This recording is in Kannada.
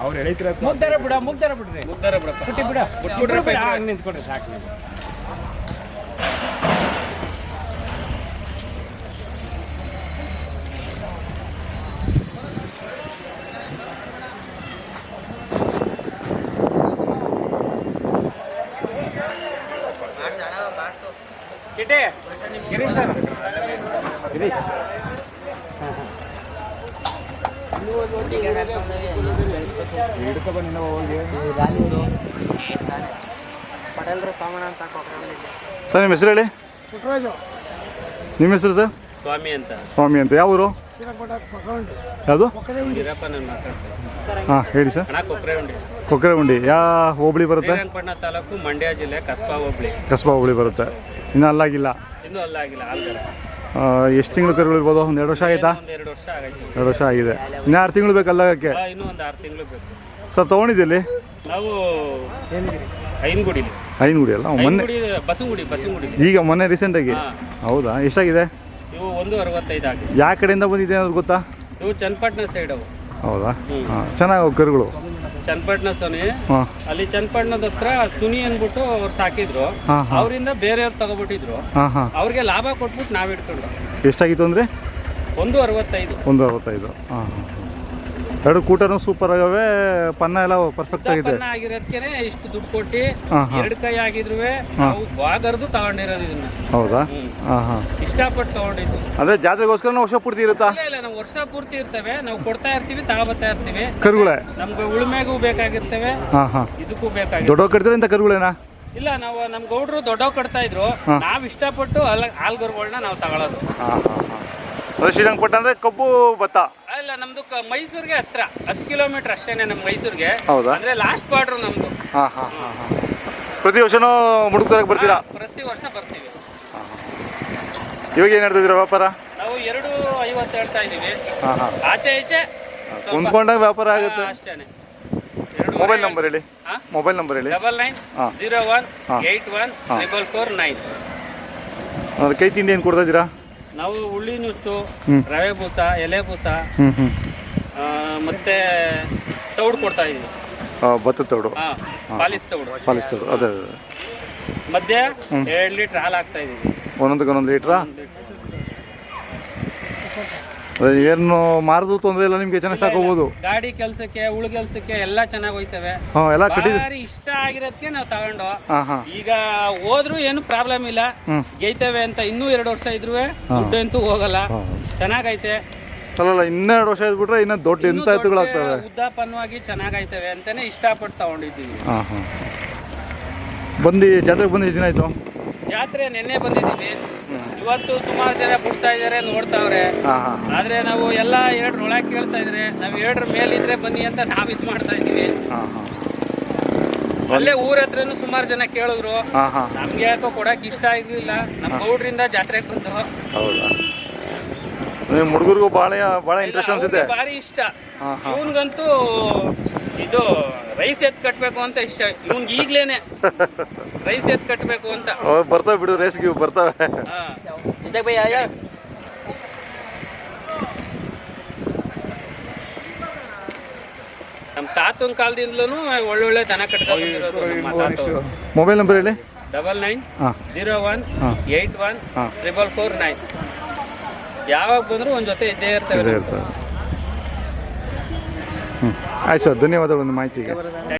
ಅವ್ರು ಎಳಿತಿರ ಮುಗ್ದಾರ ಬಿಡ ಮುಗ್ದಾರ ಬಿಡ್ರಿ. ಮುಗ್ದಾರ ಬಿಡಪ್ಪ ಬಿಟ್ಟಿ ಬಿಡ ಇಬ್ರು ಬಿಡ ಹಂಗ್ ಸಾಕು ನೀವು. ಗಿರೀಶ್ ಗಿರೀಶ್ ಸರ್ ನಿಮ್ಮ ಹೆಸರು ಹೇಳಿ ನಿಮ್ಮ ಹೆಸರು ಸರ್? ಸ್ವಾಮಿ ಅಂತ. ಸ್ವಾಮಿ ಅಂತ. ಯಾವ ಊರು? ಯಾವುದು? ಹಾಂ ಹೇಳಿ ಸರ್. ಹಣ ಕೊಕ್ರೆ ಉಂಡಿ ಕೊಕ್ಕರೆ ಉಂಡಿ ಯಾ ಹೋಬಳಿ ಬರುತ್ತೆ? ತಾಲೂಕು ಮಂಡ್ಯ ಜಿಲ್ಲೆ ಕಸ್ಬಾ ಹೋಬಳಿ. ಕಸ್ಬಾ ಹೋಬಳಿ ಬರುತ್ತೆ. ಇನ್ನೂ ಅಲ್ಲಾಗಿಲ್ಲ. ಇನ್ನೂ ಅಲ್ಲಾಗಿಲ್ಲ ಎಷ್ಟು ತಿಂಗಳು ಕರುಗಳು ಇರ್ಬೋದು ಒಂದು ಎರಡು ವರ್ಷ ಆಯ್ತಾ? ಎರಡು ವರ್ಷ ಆಗೈತೆ. ಎರಡು ವರ್ಷ ಆಗಿದೆ. ಇನ್ನು ಆರು ತಿಂಗಳು ಬೇಕಲ್ಲ ಅದಕ್ಕೆ ಆ, ಇನ್ನೂ ಒಂದು ಆರು ತಿಂಗಳು ಬೇಕು. ಸರ್ ತಗೊಂಡಿದ್ದೀಲಿ ನಾವು ಐನಗುಡಿ ಅಲ್ಲ? ಮೊನ್ನೆ ಐನ್ಗುಡಿ ಬಸಂಗುಡಿ ಬಸಂಗುಡಿ. ಈಗ ಮೊನ್ನೆ ರೀಸೆಂಟಾಗಿ ಆಗಿ? ಹೌದಾ? ಎಷ್ಟಾಗಿದೆ? ಇವು ಒಂದು ಅರವತ್ತೈದು ಆಗಿದೆ. ಯಾವ ಕಡೆಯಿಂದ ಬಂದಿದೆ ಅನ್ನೋದು ಗೊತ್ತಾ? ಇವು ಚನ್ನಪಟ್ಟಣ ಸೈಡ್ ಅವು. ಹೌದಾ. ಹಾಂ ಚೆನ್ನಾಗಿ ಕರುಗಳು. ಚನ್ನಪಟ್ಟಣ ಸೊನೆ ಹಾಂ. ಅಲ್ಲಿ ಚನ್ನಪಟ್ಟಣದ ಹತ್ರ ಸುನಿ ಅಂದ್ಬಿಟ್ಟು ಅವ್ರು ಸಾಕಿದ್ರು. ಹಾಂ ಹಾಂ. ಅವರಿಂದ ಬೇರೆಯವ್ರು ತಗೊಬಿಟ್ಟಿದ್ರು. ಹಾಂ ಹಾಂ. ಅವ್ರಿಗೆ ಲಾಭ ಕೊಟ್ಬಿಟ್ಟು ನಾವ್ ಇಟ್ಕೊಂಡು ಎಷ್ಟಾಗಿತ್ತು ಅಂದ್ರೆ? ಒಂದು ಅರವತ್ತೈದು. ಒಂದು ಅರವತ್ತೈದು. ಹಾಂ ಹಾಂ. ಎರಡು ಕೂಟನೂ ಸೂಪರ್ ಆಗವೆ ಪನ್ನ ಎಲ್ಲ ಪರ್ಫೆಕ್ಟ್ ಆಗಿದೆ. ಆಗಿರೋದ್ಕೆನೆ ಇಷ್ಟು ದುಡ್ಡು ಕೊಟ್ಟು ಹಾಂ ಹಾಂ. ಎರಡು ಕೈ ಆಗಿದ್ರು ನಾವು ಬಾಗರ್ದು ತಗೊಂಡಿರೋದು ಇದನ್ನ. ಹೌದಾ? ಹ್ಮ್. ಹಾಂ ಹಾಂ. ಇಷ್ಟಪಟ್ಟು ತಗೊಂಡಿದ್ದು. ಅದೇ ಜಾತ್ರೆಗೋಸ್ಕರ ವರ್ಷ ಪೂರ್ತಿ ಇರುತ್ತಾ? ಇಲ್ಲ ಇಲ್ಲ ನಾವು ವರ್ಷ ಪೂರ್ತಿ ಇರ್ತೇವೆ. ನಾವು ಕೊಡ್ತಾ ಇರ್ತೀವಿ ತಗೋಬತ್ತಾ ಇರ್ತೀವಿ. ಕರುಗಳೇ? ನಮ್ಗೆ ಉಳುಮೆಗೂ ಬೇಕಾಗಿರ್ತವೆ. ಹಾಂ ಹಾಂ. ಇದಕ್ಕೂ ಬೇಕಾಗಿ ದೊಡ್ಡ ಕಟ್ತಾರೆ ಅಂತ ಕರುಗಳೇನಾ? ಇಲ್ಲ ನಾವು ನಮ್ ಗೌಡ್ರು ದೊಡ್ಡವ್ ಕಟ್ತಾ ಇದ್ರು. ನಾವ್ ಇಷ್ಟಪಟ್ಟು ಅಲ್ಲ ಹಾಲ್ಗರುಗಳನ್ನ ನಾವು ತಗೊಳ್ಳೋದು ಶ್ರೀರಂಗಪಟ್ಟಣ ಅಂದರೆ ಕಬ್ಬು ಭತ್ತ? ಅಲ್ಲ ನಮ್ದು ಕ- ಮೈಸೂರ್ಗೆ ಹತ್ರ. ಹತ್ತು ಕಿಲೋಮೀಟರ್ ಅಷ್ಟೇನೆ ನಮ್ ಮೈಸೂರ್ಗೆ. ಹೌದಾ? ಅಂದ್ರೆ ಲಾಸ್ಟ್ ಬಾರ್ಡ್ರು ನಮ್ದು. ಪ್ರತಿ ವರ್ಷನೂ ಮುಡುಕ್ತಾರೆ ಬರ್ತೀರಾ? ಹಾ, ಪ್ರತಿ ವರ್ಷ ಬರ್ತೀವಿ. ಇವಾಗ ಏನು ಹೇಳ್ತಿದ್ದೀರಾ ವ್ಯಾಪಾರ? ನಾವು ಎರಡು ಐವತ್ತು ಹೇಳ್ತಾ ಹಾಂ ಹಾಂ. ಆಚೆ ಈಚೆ ಕುಂದ್ಕೊಂಡಾಗ ವ್ಯಾಪಾರ ಆಗುತ್ತೆ. ಅಷ್ಟೇನೆ. ಮೊಬೈಲ್ ನಂಬರ್ ಹೇಳಿ. ಹಾ? ಮೊಬೈಲ್ ನಂಬರ್ ಹೇಳಿ. Double nine. Zero one eight one ಹಾ. ಟ್ರಿಬಲ್ ಫೋರ್ ನೈನ್ ಅದು ಕೈ ತಿಂಡಿ ಏನು ಕೊಡ್ತಾ ಇದ್ದೀರಾ? ನಾವು ಉಳ್ಳಿ ನುಚ್ಚು ರವೆ ಬೂಸ ಎಲೆ ಬೂಸ ಮತ್ತೆ ತೌಡು ಕೊಡ್ತಾ ಇದೀವಿ ಭತ್ತದ ತೌಡು. ಹಾ ಪಾಲಿಸ್ ತೌಡು. ಪಾಲಿಸ್ ತೌಡು. ಅದೇ ಮಧ್ಯ ಎರಡು ಲೀಟರ್ ಹಾಲು ಹಾಕ್ತಾ ಇದೀವಿ ಒಂದೊಂದಕ್ಕೆ ಒಂದೊಂದು ಲೀಟ್ರಾ? ಅದೇ ಏನು ಮಾರದು ತೊಂದರೆ ಇಲ್ಲ ನಿಮ್ಗೆ ಚೆನ್ನಾಗಿ ಸಾಕೋಬಹುದು ಗಾಡಿ ಕೆಲ್ಸಕ್ಕೆ ಉಳು ಕೆಲ್ಸಕ್ಕೆ ಎಲ್ಲ ಚೆನ್ನಾಗಿ ಹೋಯ್ತವೆ. ಹಾಂ ಎಲ್ಲ ಇಷ್ಟ ಆಗಿರೋದಕ್ಕೆ ನಾವು ತಗೊಂಡು. ಹಾಂ ಹಾಂ. ಈಗ ಹೋದ್ರು ಏನು ಪ್ರಾಬ್ಲಮ್ ಇಲ್ಲ. ಗೈತವೆ ಅಂತ ಇನ್ನೂ ಎರಡು ವರ್ಷ ಇದ್ರು ದುಡ್ಡು ಅಂತೂ ಹೋಗಲ್ಲ. ಚೆನ್ನಾಗೈತೆ. ಅಲ್ಲಲ್ಲ ಇನ್ನೆರಡು ವರ್ಷ ಇದ್ಬಿಟ್ರೆ ಇನ್ನೂ ದೊಡ್ಡ ಎಂತ ಎತ್ತುಗಳಾಗ್ತವೆ ಉದ್ದಾಪನ್ವಾಗಿ ಚೆನ್ನಾಗೈತವೆ ಅಂತಾನೆ ಇಷ್ಟಪಟ್ಟು ತಗೊಂಡಿದ್ದೀವಿ. ಹಾಂ ಹಾಂ. ಬಂದು ಜಾತ್ರೆಗೆ ಬಂದು ಎಷ್ಟು ದಿನ ಆಯಿತು? ಜಾತ್ರೆ ನಿನ್ನೆ ಬಂದಿದ್ದೀವಿ. ಇವತ್ತು ಸುಮಾರು ಜನ ಬಿಡ್ತಾ ಇದಾರೆ ನೋಡ್ತಾವ್ರೆ. ಆದ್ರೆ ನಾವು ಎಲ್ಲ ಎರಡ್ರ ಒಳಗೆ ಕೇಳ್ತಾ ಇದ್ರೆ ನಾವು ಎರಡ್ರ ಮೇಲಿದ್ರೆ ಬನ್ನಿ ಅಂತ ನಾವ್ ಇದು ಮಾಡ್ತಾ ಇದೀವಿ ಅಲ್ಲೇ ಊರ ಹತ್ರನು ಸುಮಾರು ಜನ ಕೇಳಿದ್ರು. ನಮ್ಗೆ ಯಾಕೋ ಕೊಡಕ್ ಇಷ್ಟ ಆಗ್ಲಿಲ್ಲ. ನಮ್ಮ ಗೌಡ್ರಿಂದ ಜಾತ್ರೆಗೆ ಬಂದು. ಹುಡುಗರಿಗೂ ಭಾಳ ಭಾಳ ಇಂಟ್ರೆಸ್ಟ್ ಅನ್ಸುತ್ತೆ. ಭಾರಿ ಇಷ್ಟ. ಇವನ್ಗಂತೂ ಇದು ರೈಸ್ ಎತ್ ಕಟ್ಬೇಕು ಅಂತ ಇಷ್ಟ. ಇವ್ನ್ಗೆ ಈಗ್ಲೇನೆ ರೈಸ್ ಎತ್ ಕಟ್ಬೇಕು ಅಂತ. ಅವ್ರು ಬರ್ತಾವೆ ಬಿಡು ರೈಸ್ ಇವು ಬೈ ಹಾ. ನಮ್ ತಾತನ ಕಾಲದಿಂದಲೂ ಒಳ್ಳೊಳ್ಳೆ ದನ ಕಟ್ಕೊಂಡು ನಮ್ಮ. ಮೊಬೈಲ್ ನಂಬರ್ ಹೇಳಿ? Double nine zero one eight eight one triple four nine. ಯಾವಾಗ ಬಂದರೂ ಒಂದ್ ಜೊತೆ ಇದ್ದೇ ಇರ್ತವೆ. ಆಯ್ತು ಸರ್ ಧನ್ಯವಾದಗಳು ಒಂದು ಮಾಹಿತಿಗೆ.